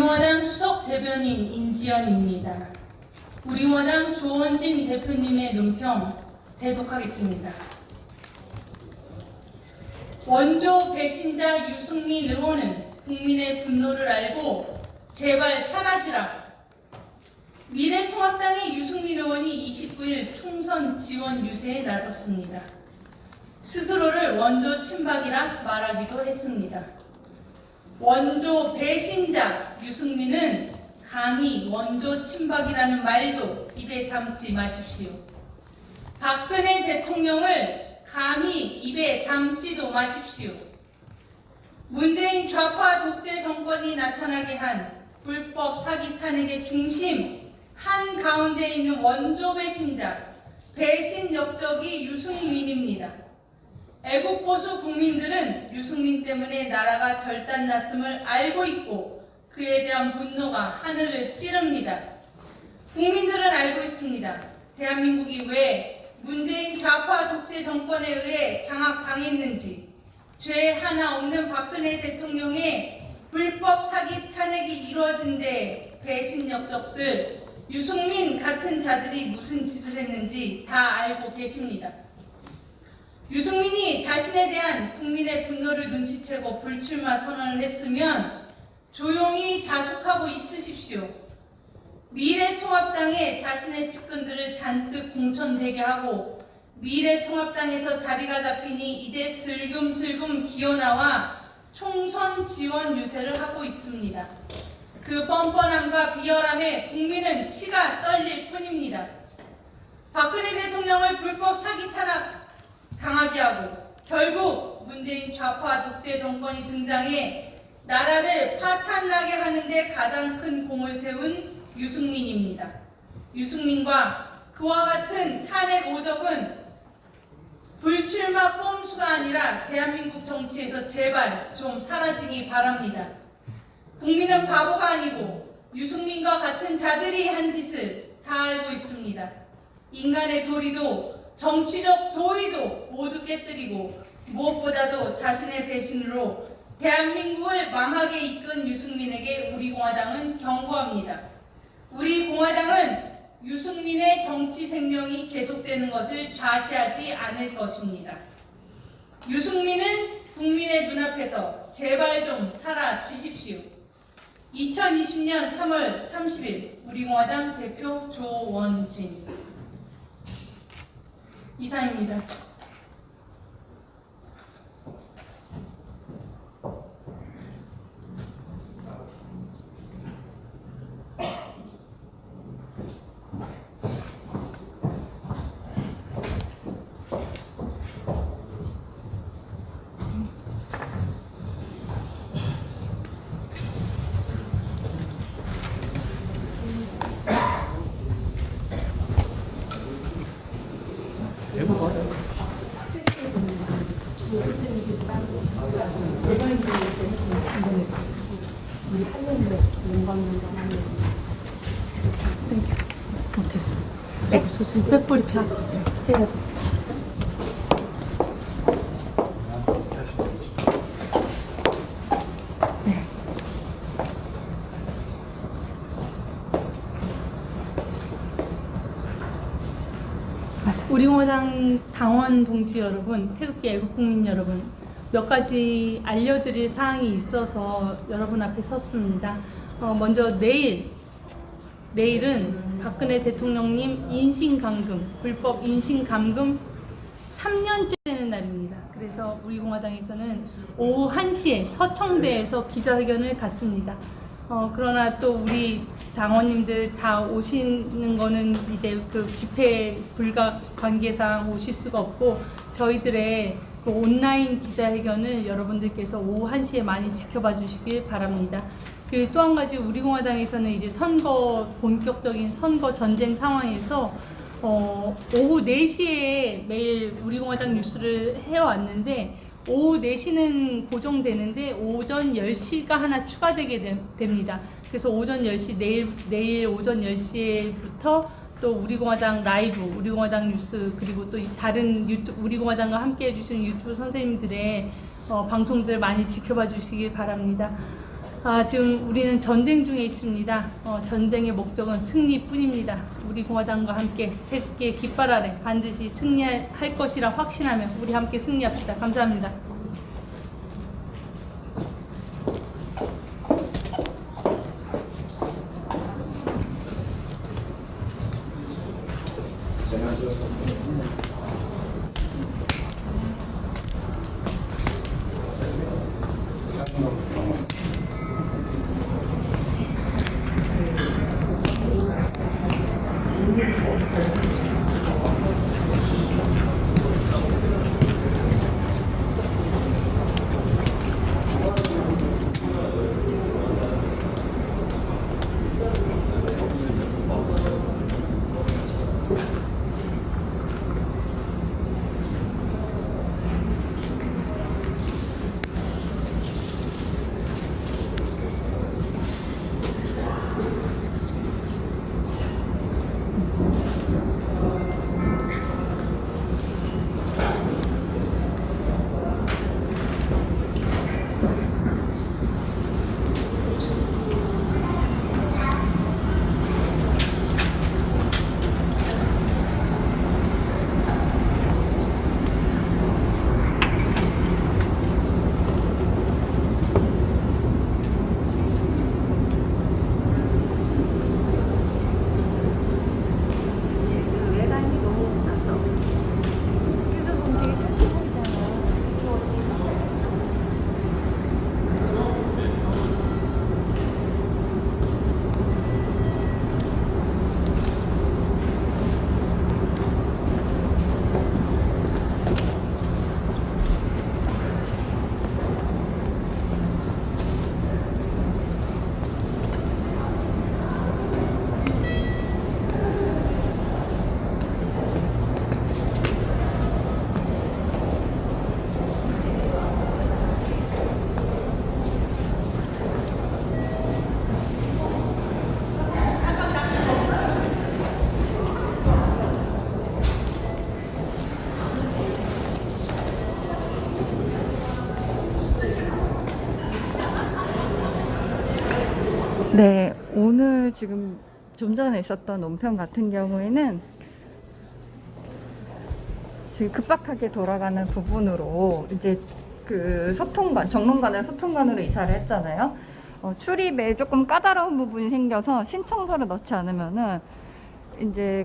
우리공화당 수석 대변인 인지연입니다. 우리공화당 조원진 대표님의 논평 대독하겠습니다. 원조 배신자 유승민 의원은 국민의 분노를 알고 제발 사라지라. 미래통합당의 유승민 의원이 29일 총선 지원 유세에 나섰습니다. 스스로를 원조 친박이라 말하기도 했습니다. 원조 배신자 유승민은 감히 원조 친박이라는 말도 입에 담지 마십시오. 박근혜 대통령을 감히 입에 담지도 마십시오. 문재인 좌파 독재 정권이 나타나게 한 불법 사기 탄핵의 중심 한 가운데 있는 원조 배신자 배신 역적이 유승민입니다. 애국 보수 국민들은 유승민 때문에 나라가 절단났음을 알고 있고 그에 대한 분노가 하늘을 찌릅니다. 국민들은 알고 있습니다. 대한민국이 왜 문재인 좌파 독재 정권에 의해 장악당했는지 죄 하나 없는 박근혜 대통령의 불법 사기 탄핵이 이루어진 데 배신 역적들 유승민 같은 자들이 무슨 짓을 했는지 다 알고 계십니다. 유승민이 자신에 대한 국민의 분노를 눈치채고 불출마 선언을 했으면 조용히 자숙하고 있으십시오. 미래통합당에 자신의 측근들을 잔뜩 공천되게 하고 미래통합당에서 자리가 잡히니 이제 슬금슬금 기어나와 총선 지원 유세를 하고 있습니다. 그 뻔뻔함과 비열함에 국민은 치가 떨릴 뿐입니다. 박근혜 대통령을 불법 사기 탄압 당하게 하고 결국 문재인 좌파 독재 정권이 등장해 나라를 파탄나게 하는데 가장 큰 공을 세운 유승민입니다. 유승민과 그와 같은 탄핵 오적은 불출마 꼼수가 아니라 대한민국 정치에서 제발 좀 사라지기 바랍니다. 국민은 바보가 아니고 유승민과 같은 자들이 한 짓을 다 알고 있습니다. 인간의 도리도 정치적 도의도 모두 깨뜨리고 무엇보다도 자신의 배신으로 대한민국을 망하게 이끈 유승민에게 우리 공화당은 경고합니다. 우리 공화당은 유승민의 정치 생명이 계속되는 것을 좌시하지 않을 것입니다. 유승민은 국민의 눈앞에서 제발 좀 사라지십시오. 2020년 3월 30일 우리 공화당 대표 조원진 이상입니다. 못했어. 여기서 지금 빽벌이 펴. 우리 공화당 당원 동지 여러분, 태극기 애국 국민 여러분, 몇 가지 알려드릴 사항이 있어서 여러분 앞에 섰습니다. 어, 먼저 내일 내일은 박근혜 대통령님 인신감금, 불법 인신감금 3년째 되는 날입니다. 그래서 우리 공화당에서는 오후 1시에 서청대에서 기자회견을 갖습니다. 어, 그러나 또 우리 당원님들 다 오시는 거는 이제 그 집회 불가 관계상 오실 수가 없고 저희들의 그 온라인 기자회견을 여러분들께서 오후 1시에 많이 지켜봐 주시길 바랍니다. 그리고 또 한 가지 우리 공화당에서는 이제 선거 본격적인 선거 전쟁 상황에서 어, 오후 4시에 매일 우리 공화당 뉴스를 해왔는데 오후 4시는 고정되는데 오전 10시가 하나 추가되게 되- 됩니다. 그래서 오전 10시 내일 내일 오전 10시부터 또 우리공화당 라이브, 우리공화당 뉴스 그리고 또이 다른 유튜 우리공화당과 함께 해주시는 유튜브 선생님들의 어, 방송들 많이 지켜봐 주시길 바랍니다. 아, 지금 우리는 전쟁 중에 있습니다. 어, 전쟁의 목적은 승리뿐입니다. 우리 공화당과 함께 태극기의 깃발 아래 반드시 승리할 것이라 확신하며 우리 함께 승리합시다. 감사합니다. 오늘 지금 좀 전에 있었던 논평 같은 경우에는 지금 급박하게 돌아가는 부분으로 이제 그 소통관, 정론관을 소통관으로 이사를 했잖아요. 어, 출입에 조금 까다로운 부분이 생겨서 신청서를 넣지 않으면은 이제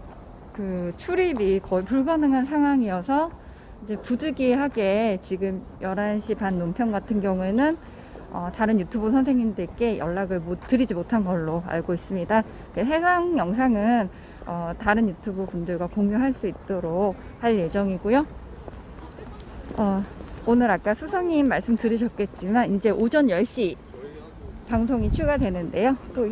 그 출입이 거의 불가능한 상황이어서 이제 부득이하게 지금 11시 반 논평 같은 경우에는 어, 다른 유튜브 선생님들께 연락을 못 드리지 못한 걸로 알고 있습니다. 그 해당 영상은 어, 다른 유튜브 분들과 공유할 수 있도록 할 예정이고요. 어, 오늘 아까 수성님 말씀 들으셨겠지만 이제 오전 10시 방송이 추가되는데요. 또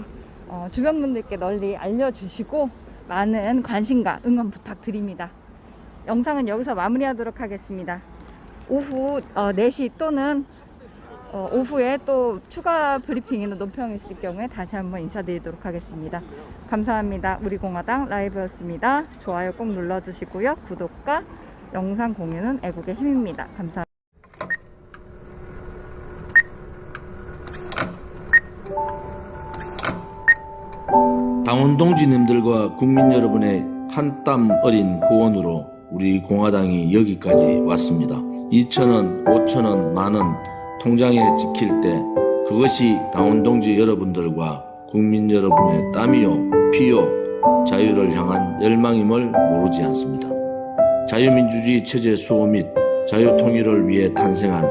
어, 주변 분들께 널리 알려주시고 많은 관심과 응원 부탁드립니다. 영상은 여기서 마무리하도록 하겠습니다. 오후 어, 4시 또는 어, 오후에 또 추가 브리핑이나 논평이 있을 경우에 다시 한번 인사드리도록 하겠습니다. 감사합니다. 우리 공화당 라이브였습니다. 좋아요 꼭 눌러주시고요. 구독과 영상 공유는 애국의 힘입니다. 감사합니다. 당원 동지님들과 국민 여러분의 한 땀 어린 후원으로 우리 공화당이 여기까지 왔습니다. 2천원, 5천원, 만원 통장에 찍힐 때 그것이 당원 동지 여러분들과 국민 여러분의 땀이요, 피요, 자유를 향한 열망임을 모르지 않습니다. 자유민주주의 체제 수호 및 자유통일을 위해 탄생한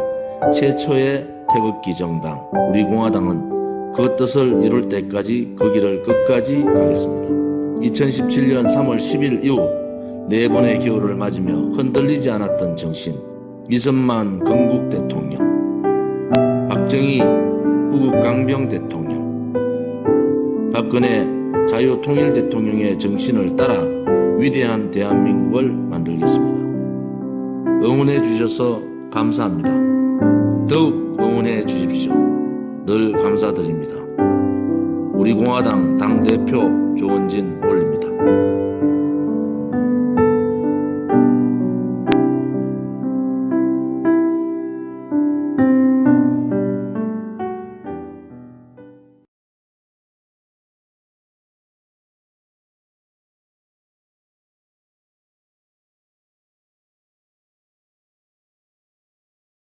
최초의 태극기 정당 우리 공화당은 그 뜻을 이룰 때까지 그 길을 끝까지 가겠습니다. 2017년 3월 10일 이후 네 번의 겨울을 맞으며 흔들리지 않았던 정신 이승만 건국 대통령 박정희 부국 강병 대통령 박근혜 자유통일 대통령의 정신을 따라 위대한 대한민국을 만들겠습니다. 응원해 주셔서 감사합니다. 더욱 응원해 주십시오. 늘 감사드립니다. 우리 공화당 당대표 조원진 올립니다.